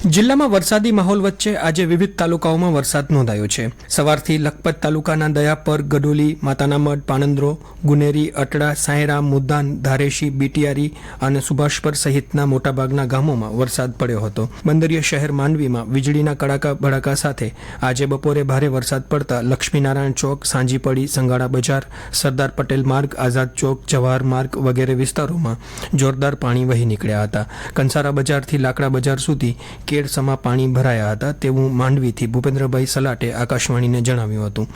જિલ્લામાં વરસાદી માહોલ વચ્ચે આજે વિવિધ તાલુકાઓમાં વરસાદ નોંધાયો છે. સવારથી લખપત તાલુકાના દયાપર ગડોલી માતાના મઢ પાનંદ્રો, ગુનેરી, અટડા, સાંયરા, મુદ્દાન, ધારેશી, બીટીયારી અને સુભાષપર સહિતના મોટાભાગના ગામોમાં વરસાદ પડ્યો હતો. બંદરીય શહેર માંડવીમાં વીજળીના કડાકા ભડાકા સાથે આજે બપોરે ભારે વરસાદ પડતા લક્ષ્મીનારાયણ ચોક, સાંજીપડી સંગાડા બજાર, સરદાર પટેલ માર્ગ, આઝાદ ચોક, જવાહર માર્ગ વગેરે વિસ્તારોમાં જોરદાર પાણી વહી નીકળ્યા હતા. કંસારા બજારથી લાકડા બજાર સુધી કેડસમાં પાણી ભરાયા હતા તેવું માંડવીથી ભૂપેન્દ્રભાઈ સલાટે આકાશવાણીને જણાવ્યું હતું.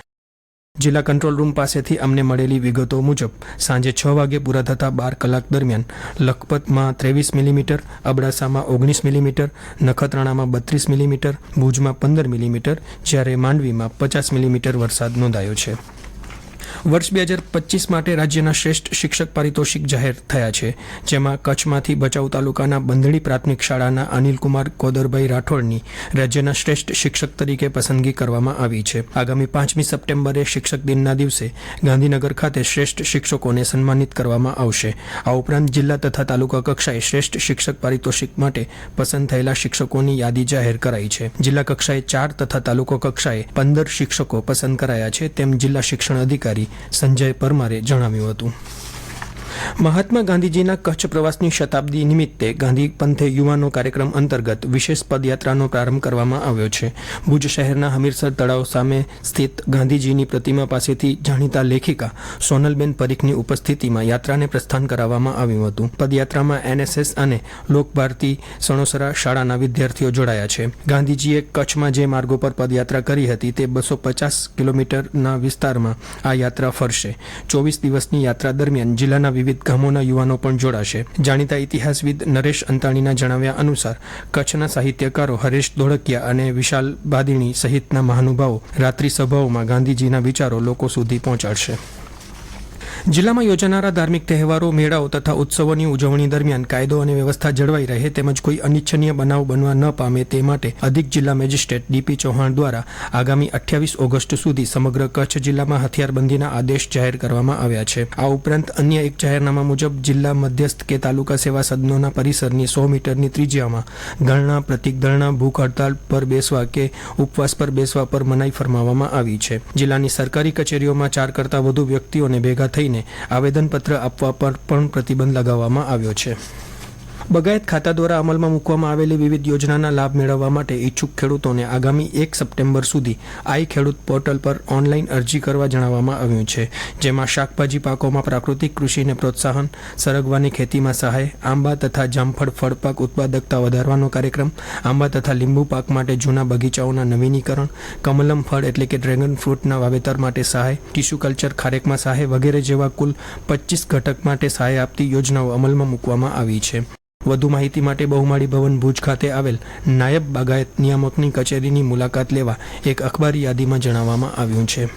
જિલ્લા કંટ્રોલ રૂમ પાસેથી અમને મળેલી વિગતો મુજબ, સાંજે છ વાગે પૂરા થતા બાર કલાક દરમિયાન લખપતમાં ત્રેવીસ મિલીમીટર, અબડાસામાં ઓગણીસ મિલીમીટર, નખત્રાણામાં બત્રીસ મિલીમીટર, ભુજમાં પંદર મિલીમીટર, જ્યારે માંડવીમાં પચાસ મિલીમીટર વરસાદ નોંધાયો છે. વર્ષ બે હજાર પચીસ માટે રાજ્યના શ્રેષ્ઠ શિક્ષક પારિતોષિક જાહેર થયા છે, જેમાં કચ્છમાંથી ભચાઉ તાલુકાના બંધણી પ્રાથમિક શાળાના અનિલકુમાર કોદરભાઈ રાઠોડની રાજ્યના શ્રેષ્ઠ શિક્ષક તરીકે પસંદગી કરવામાં આવી છે. આગામી પાંચમી સપ્ટેમ્બરે શિક્ષક દિનના દિવસે ગાંધીનગર ખાતે શ્રેષ્ઠ શિક્ષકોને સન્માનિત કરવામાં આવશે. આ ઉપરાંત જિલ્લા તથા તાલુકા કક્ષાએ શ્રેષ્ઠ શિક્ષક પારિતોષિક માટે પસંદ થયેલા શિક્ષકોની યાદી જાહેર કરાઈ છે. જિલ્લા કક્ષાએ ચાર તથા તાલુકા કક્ષાએ પંદર શિક્ષકો પસંદ કરાયા છે, તેમ જિલ્લા શિક્ષણ અધિકારી સંજય પરમારે જણાવ્યું હતું. મહાત્મા ગાંધીજીના કચ્છ પ્રવાસની શતાબ્દી નિમિત્તે ગાંધી પંથે યુવાનો કાર્યક્રમ અંતર્ગત વિશેષ પદયાત્રાનો પ્રારંભ કરવામાં આવ્યો છે. ભુજ શહેરના હમીરસર તળાવ સામે સ્થિત ગાંધીજીની પ્રતિમા પાસેથી જાણીતા લેખિકા સોનલબેન પરીખની ઉપસ્થિતિમાં યાત્રાને પ્રસ્થાન કરાવવામાં આવ્યું હતું. પદયાત્રામાં એનએસએસ અને લોકભારતી સણોસરા શાળાના વિદ્યાર્થીઓ જોડાયા છે. ગાંધીજીએ કચ્છમાં જે માર્ગો પર પદયાત્રા કરી હતી તે બસો પચાસ કિલોમીટરના વિસ્તારમાં આ યાત્રા ફરશે. ચોવીસ દિવસની યાત્રા દરમિયાન જિલ્લાના વિવિધ ગામોના યુવાનો પણ જોડાશે. જાણીતા ઇતિહાસવિદ નરેશ અંતાણીના જણાવ્યા અનુસાર, કચ્છના સાહિત્યકારો હરેશ ધોળકિયા અને વિશાલ બાદીણી સહિતના મહાનુભાવો રાત્રિ સભાઓમાં ગાંધીજીના વિચારો લોકો સુધી પહોંચાડશે. જિલ્લામાં યોજાનારા ધાર્મિક તહેવારો, મેળાઓ તથા ઉત્સવોની ઉજવણી દરમિયાન કાયદો અને વ્યવસ્થા જળવાઈ રહે તેમજ કોઈ અનિચ્છનીય બનાવ બનવા ન પામે તે માટે અધિક જિલ્લા મેજિસ્ટ્રેટ ડીપી ચૌહાણ દ્વારા આગામી અઠ્યાવીસ ઓગસ્ટ સુધી સમગ્ર કચ્છ જિલ્લામાં હથિયારબંધીના આદેશ જાહેર કરવામાં આવ્યા છે. આ ઉપરાંત અન્ય એક જાહેરનામા મુજબ, જિલ્લા મધ્યસ્થ કે તાલુકા સેવા સદનોના પરિસરની સો મીટરની ત્રિજ્યામાં ધરણા, પ્રતિક ધરણા, ભૂખ હડતાલ પર બેસવા કે ઉપવાસ પર બેસવા પર મનાઈ ફરમાવવામાં આવી છે. જિલ્લાની સરકારી કચેરીઓમાં ચાર કરતાં વધુ વ્યક્તિઓને ભેગા થઈને આવેદનપત્ર આપવા પર પણ પ્રતિબંધ લગાવવામાં આવ્યો છે. બગાયત ખાતા દ્વારા અમલમાં મૂકવામાં આવેલી વિવિધ યોજનાના લાભ મેળવવા માટે ઈચ્છુક ખેડૂતોને આગામી એક સપ્ટેમ્બર સુધી આઈ ખેડૂત પોર્ટલ પર ઓનલાઈન અરજી કરવા જણાવવામાં આવ્યું છે, જેમાં શાકભાજી પાકોમાં પ્રાકૃતિક કૃષિને પ્રોત્સાહન, સરગવાની ખેતીમાં સહાય, આંબા તથા જામફળ ફળપાક ઉત્પાદકતા વધારવાનો કાર્યક્રમ, આંબા તથા લીંબુ પાક માટે જૂના બગીચાઓના નવીનીકરણ, કમલમ ફળ એટલે કે ડ્રેગન ફ્રૂટના વાવેતર માટે સહાય, ટીસ્યુ કલ્ચર ખારેકમાં સહાય વગેરે જેવા કુલ પચીસ ઘટક માટે સહાય આપતી યોજનાઓ અમલમાં મૂકવામાં આવી છે. વધુ માહિતી માટે બહુમાળી ભવન ભુજ ખાતે આવેલ નાયબ બાગાયત નિયામકની કચેરીની મુલાકાત લેવા એક અખબારી યાદીમાં જણાવવામાં આવ્યું છે.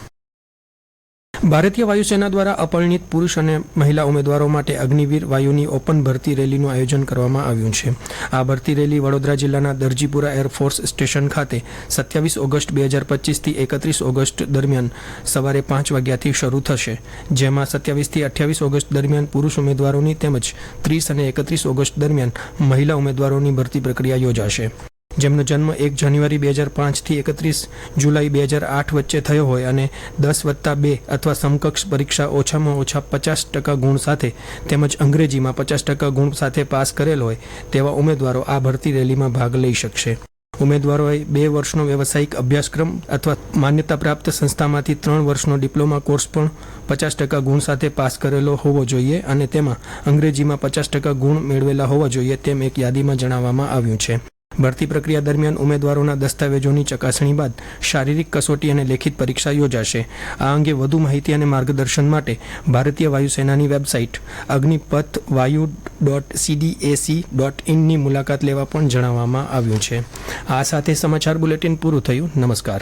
ભારતીય વાયુસેના દ્વારા અપરિણિત પુરુષ અને મહિલા ઉમેદવારો માટે અગ્નિવીર વાયુની ઓપન ભરતી રેલીનું આયોજન કરવામાં આવ્યું છે. આ ભરતી રેલી વડોદરા જિલ્લાના દરજીપુરા એરફોર્સ સ્ટેશન ખાતે સત્યાવીસ ઓગસ્ટ બે હજાર પચીસથી એકત્રીસ ઓગસ્ટ દરમિયાન સવારે પાંચ વાગ્યાથી શરૂ થશે. જેમાં સત્યાવીસથી અઠ્યાવીસ ઓગસ્ટ દરમિયાન પુરુષ ઉમેદવારોની તેમજ ત્રીસ અને એકત્રીસ ઓગસ્ટ દરમિયાન મહિલા ઉમેદવારોની ભરતી પ્રક્રિયા યોજાશે. જેમનો જન્મ એક જાન્યુઆરી બે હજાર પાંચથી એકત્રીસ જુલાઈ બે હજાર આઠ વચ્ચે થયો હોય અને દસ વત્તા બે અથવા સમકક્ષ પરીક્ષા ઓછામાં ઓછા પચાસ ટકા ગુણ સાથે તેમજ અંગ્રેજીમાં પચાસ ટકા ગુણ સાથે પાસ કરેલ હોય તેવા ઉમેદવારો આ ભરતી રેલીમાં ભાગ લઈ શકશે. ઉમેદવારોએ બે વર્ષનો વ્યવસાયિક અભ્યાસક્રમ અથવા માન્યતા પ્રાપ્ત સંસ્થામાંથી ત્રણ વર્ષનો ડિપ્લોમા કોર્સ પણ પચાસ ટકા ગુણ સાથે પાસ કરેલો હોવો જોઈએ અને તેમાં અંગ્રેજીમાં પચાસ ટકા ગુણ મેળવેલા હોવા જોઈએ તેમ એક યાદીમાં જણાવવામાં આવ્યું છે. ભરતી પ્રક્રિયા દરમિયાન ઉમેદવારોના દસ્તાવેજોની ચકાસણી બાદ શારીરિક કસોટી અને લેખિત પરીક્ષા યોજાશે. આ અંગે વધુ માહિતી અને માર્ગદર્શન માટે ભારતીય વાયુસેનાની વેબસાઇટ અગ્નિપથ વાયુ ડોટ સીડીએસી ડોટ ઇનની મુલાકાત લેવા પણ જણાવવામાં આવ્યું છે. આ સાથે સમાચાર બુલેટિન પૂરું થયું. નમસ્કાર.